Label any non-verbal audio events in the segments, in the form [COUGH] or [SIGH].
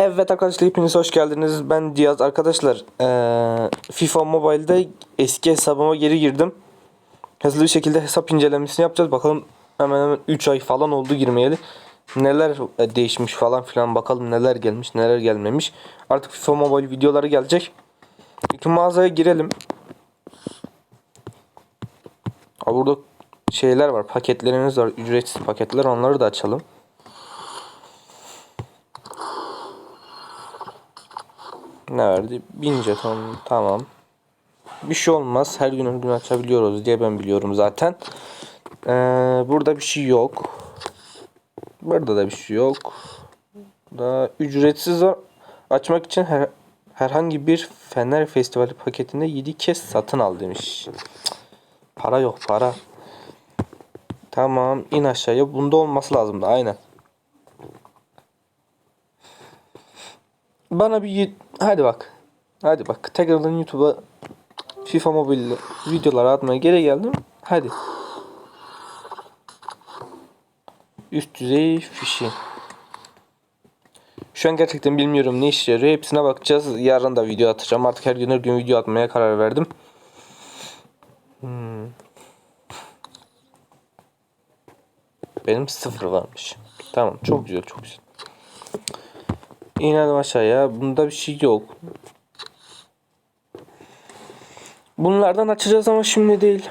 Evet arkadaşlar hepiniz hoş geldiniz. Ben Diyaz. Arkadaşlar eee, FIFA Mobile'de eski hesabıma geri girdim. Hızlı bir şekilde hesap incelemesini yapacağız. Bakalım hemen hemen 3 ay falan oldu girmeyeli. Neler e, değişmiş falan filan bakalım neler gelmiş neler gelmemiş. Artık FIFA Mobile videoları gelecek. İlk mağazaya girelim. Aa, burada şeyler var paketlerimiz var ücretsiz paketler onları da açalım. Ne verdi? 1000 jeton. Tamam. Bir şey olmaz. Her gün her gün açabiliyoruz diye ben biliyorum zaten. Ee, burada bir şey yok. Burada da bir şey yok. Da ücretsiz var. Açmak için her, herhangi bir Fener Festivali paketinde 7 kez satın al demiş. Para yok para. Tamam in aşağıya. Bunda olması lazım da aynen. Bana bir hadi bak. Hadi bak. Tekrardan YouTube'a FIFA Mobile videolar atmaya geri geldim. Hadi. Üst düzey fişi. Şu an gerçekten bilmiyorum ne işe yarıyor. Hepsine bakacağız. Yarın da video atacağım. Artık her gün her gün video atmaya karar verdim. Hmm. Benim sıfır varmış. Tamam. Çok güzel. Çok güzel. İnelim aşağıya. Bunda bir şey yok. Bunlardan açacağız ama şimdi değil.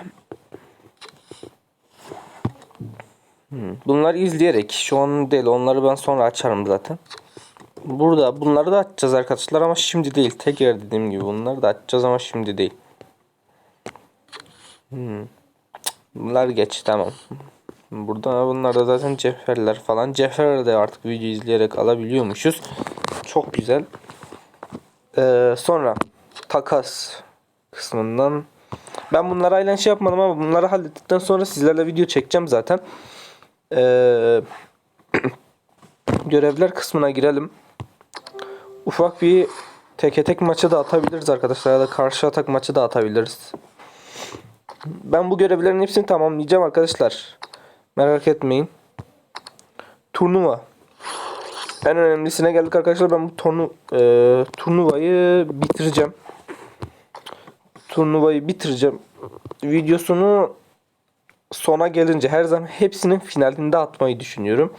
Hmm, Bunları izleyerek şu an değil onları ben sonra açarım zaten. Burada bunları da açacağız arkadaşlar ama şimdi değil. Tekrar dediğim gibi bunları da açacağız ama şimdi değil. Hmm. Bunlar geç tamam. Burada bunlar da zaten cevherler falan. Cevher de artık video izleyerek alabiliyormuşuz. Çok güzel. Ee, sonra takas kısmından ben bunları aynen şey yapmadım ama bunları hallettikten sonra sizlerle video çekeceğim zaten. Ee, [CLEARS THROAT] görevler kısmına girelim. Ufak bir teke tek maçı da atabiliriz arkadaşlar ya da karşı atak maçı da atabiliriz. Ben bu görevlerin hepsini tamamlayacağım arkadaşlar. Merak etmeyin. Turnuva. En önemlisine geldik arkadaşlar. Ben bu turnu, e, turnuvayı bitireceğim. Turnuvayı bitireceğim. Videosunu sona gelince her zaman hepsinin finalinde atmayı düşünüyorum.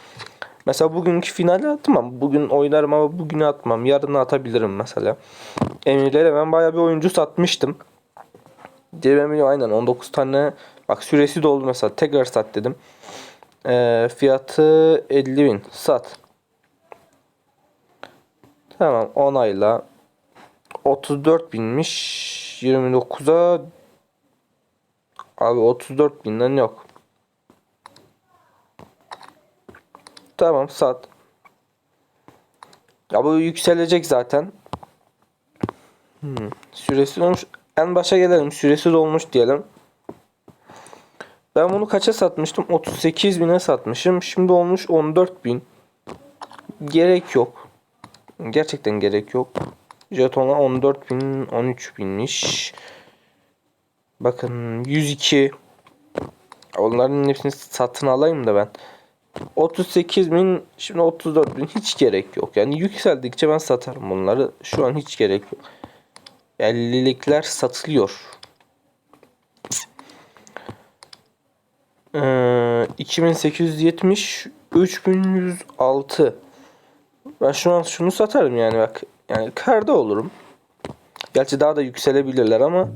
Mesela bugünkü finali atmam. Bugün oynarım ama bugünü atmam. Yarın atabilirim mesela. Emirlere ben bayağı bir oyuncu satmıştım. Diye ben biliyorum aynen 19 tane bak süresi doldu mesela tekrar sat dedim. Ee, fiyatı 50.000 sat. Tamam onayla. 34 binmiş. 29'a Abi 34 binden yok. Tamam sat. Ya bu yükselecek zaten. Hmm. Süresi olmuş. En başa gelelim. Süresi dolmuş diyelim. Ben bunu kaça satmıştım? 38 bine satmışım. Şimdi olmuş 14 bin. Gerek yok. Gerçekten gerek yok. Jetona 14 bin 13 binmiş. Bakın 102. Onların hepsini satın alayım da ben. 38 bin şimdi 34 bin hiç gerek yok. Yani yükseldikçe ben satarım bunları. Şu an hiç gerek yok. 50'likler satılıyor. Ee, 2870 3106 Ben şu an şunu satarım yani bak. Yani karda olurum. Gerçi daha da yükselebilirler ama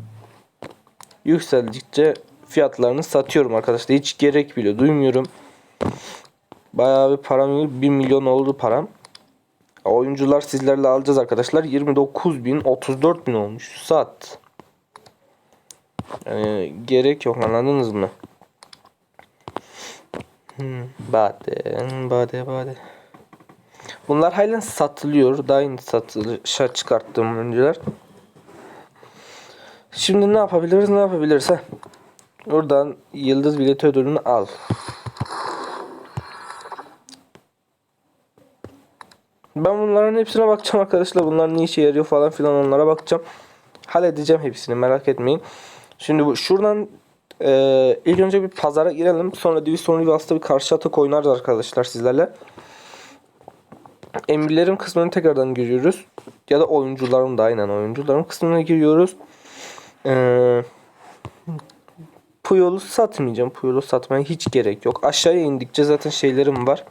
yükseldikçe fiyatlarını satıyorum arkadaşlar. Hiç gerek bile duymuyorum. Bayağı bir param yok. 1 milyon oldu param. Oyuncular sizlerle alacağız arkadaşlar. 29 bin 34 bin olmuş. Sat. Yani gerek yok anladınız mı? Hmm, bade, bade, bade. Bunlar halen satılıyor. Daha yeni satışa çıkarttığım oyuncular. Şimdi ne yapabiliriz? Ne yapabiliriz? Heh. Buradan yıldız bileti ödülünü al. Ben bunların hepsine bakacağım arkadaşlar. Bunlar ne işe yarıyor falan filan onlara bakacağım. Halledeceğim hepsini merak etmeyin. Şimdi bu şuradan e, ilk önce bir pazara girelim. Sonra Division Rivals'ta bir karşı atak oynarız arkadaşlar sizlerle. emirlerim kısmını tekrardan giriyoruz. Ya da oyuncularım da aynen oyuncularım kısmına giriyoruz. Ee, Puyol'u satmayacağım. Puyol'u satmaya hiç gerek yok. Aşağıya indikçe zaten şeylerim var.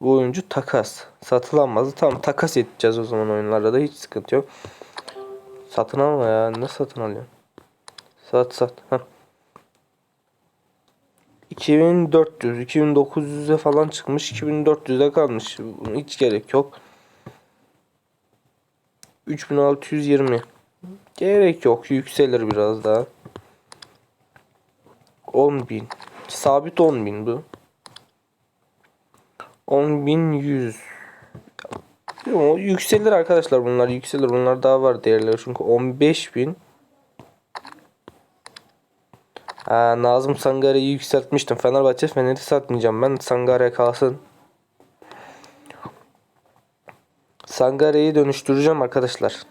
Bu oyuncu takas. Satılamaz. Tamam takas edeceğiz o zaman oyunlarda da hiç sıkıntı yok. Satın alma ya. Ne satın alıyorsun? Sat sat. Heh. 2400, 2900'e falan çıkmış. 2400'e kalmış. Hiç gerek yok. 3620. Gerek yok. Yükselir biraz daha. 10.000. Sabit 10.000 bu. 10.100. O yükselir arkadaşlar bunlar yükselir. Bunlar daha var değerleri çünkü 15.000. Ha, Nazım Sangare'yi yükseltmiştim. Fenerbahçe Fener'i satmayacağım ben. Sangare kalsın. Sangare'yi dönüştüreceğim arkadaşlar.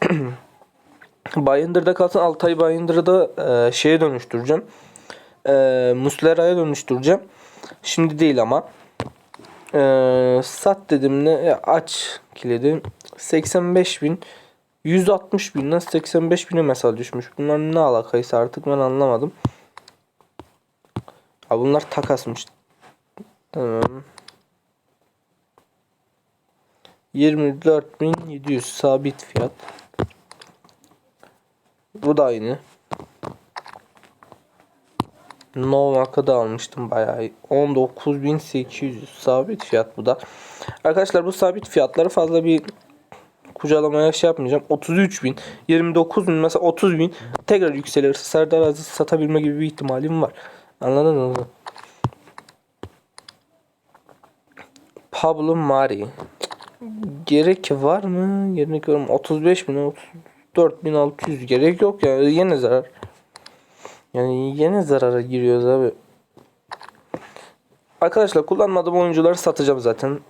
[CLEARS THROAT] Bayındır'da kalsın. Altay Bayındır'ı da e, şeye dönüştüreceğim. E, Muslera'ya dönüştüreceğim. Şimdi değil ama. E, sat dedim ne? Aç kilidi. 85 bin. 160 binden 85 bine mesela düşmüş. Bunlar ne alakaysa artık ben anlamadım. Ha bunlar takasmış. Tamam. 24.700 sabit fiyat. Bu da aynı. Novak'ı da almıştım bayağı. iyi. 19.800 sabit fiyat bu da. Arkadaşlar bu sabit fiyatları fazla bir kucalamaya şey yapmayacağım. 33.000, 29.000 mesela 30.000 tekrar yükselirse Serdar Aziz satabilme gibi bir ihtimalim var. Anladın mı? Pablo Mari. Gerek var mı? Gerek var mı? 35 bin, 4600 gerek yok ya. Yine zarar. Yani yine zarara giriyoruz abi. Arkadaşlar kullanmadığım oyuncuları satacağım zaten.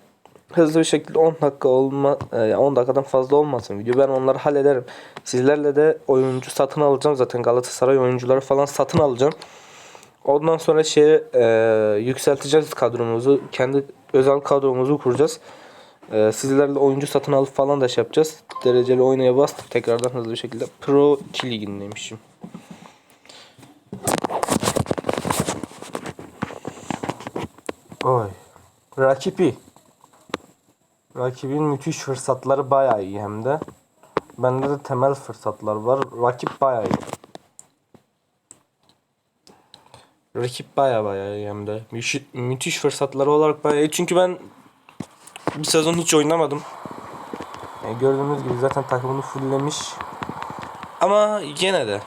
Hızlı bir şekilde 10 dakika olma e, 10 dakikadan fazla olmasın video. Ben onları hallederim. Sizlerle de oyuncu satın alacağım zaten Galatasaray oyuncuları falan satın alacağım. Ondan sonra şeye e, yükselteceğiz kadromuzu. Kendi özel kadromuzu kuracağız. E, sizlerle oyuncu satın alıp falan da şey yapacağız. Dereceli oynaya bastım tekrardan hızlı bir şekilde. Pro 2 ligindeymişim. Oy. Rakibi. Rakibin müthiş fırsatları bayağı iyi hem de. Bende de temel fırsatlar var. Rakip bayağı iyi. Rakip baya baya iyi hem de. Müthiş, fırsatları olarak bayağı iyi. Çünkü ben bir sezon hiç oynamadım. Yani gördüğünüz gibi zaten takımını fulllemiş. Ama gene de.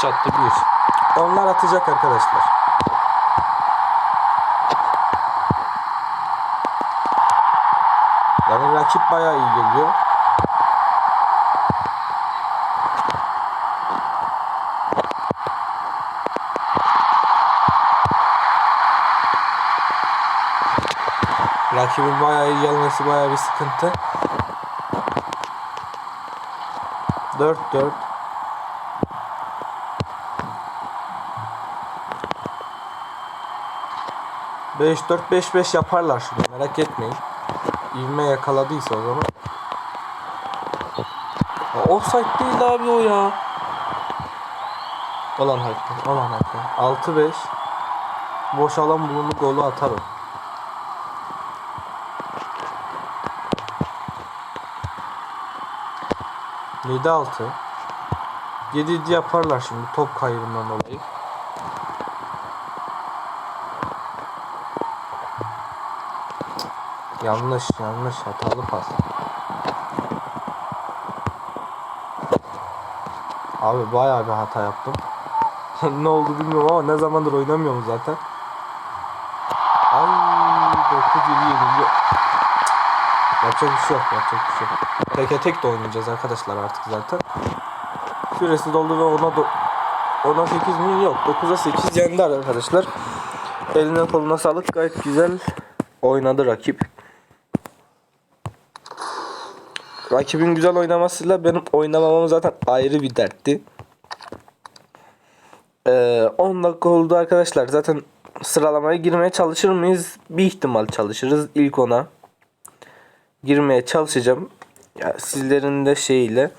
Çattı bir. Onlar atacak arkadaşlar. Yani rakip bayağı iyi geliyor. Rakibin bayağı iyi gelmesi bayağı bir sıkıntı. 4-4 5-4-5-5 yaparlar şimdi merak etmeyin. İvme yakaladıysa o zaman. Ya offside değil abi o ya. Olan hakem, olan hakem. 6-5. Boş alan bulundu golü atar o. Yedi altı. Yedi yedi yaparlar şimdi top kaybından dolayı. Yanlış yanlış hatalı pas. Abi bayağı bir hata yaptım. [LAUGHS] ne oldu bilmiyorum ama ne zamandır oynamıyorum zaten. Ay 9 7 7 Yapacak bir şey yok, yapacak bir şey yok. Teke tek de oynayacağız arkadaşlar artık zaten. Süresi doldu ve ona do ona 8 mi yok 9'a 8 yendi arkadaşlar. Eline koluna sağlık gayet güzel oynadı rakip. Rakibin güzel oynamasıyla benim oynamamam zaten ayrı bir dertti. Ee, 10 dakika oldu arkadaşlar. Zaten sıralamaya girmeye çalışır mıyız? Bir ihtimal çalışırız. İlk ona girmeye çalışacağım. Ya sizlerin de şeyiyle.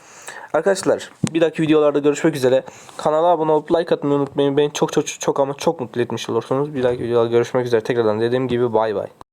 Arkadaşlar bir dahaki videolarda görüşmek üzere. Kanala abone olup like atmayı unutmayın. Beni çok çok çok ama çok mutlu etmiş olursunuz. Bir dahaki videolarda görüşmek üzere. Tekrardan dediğim gibi bay bay.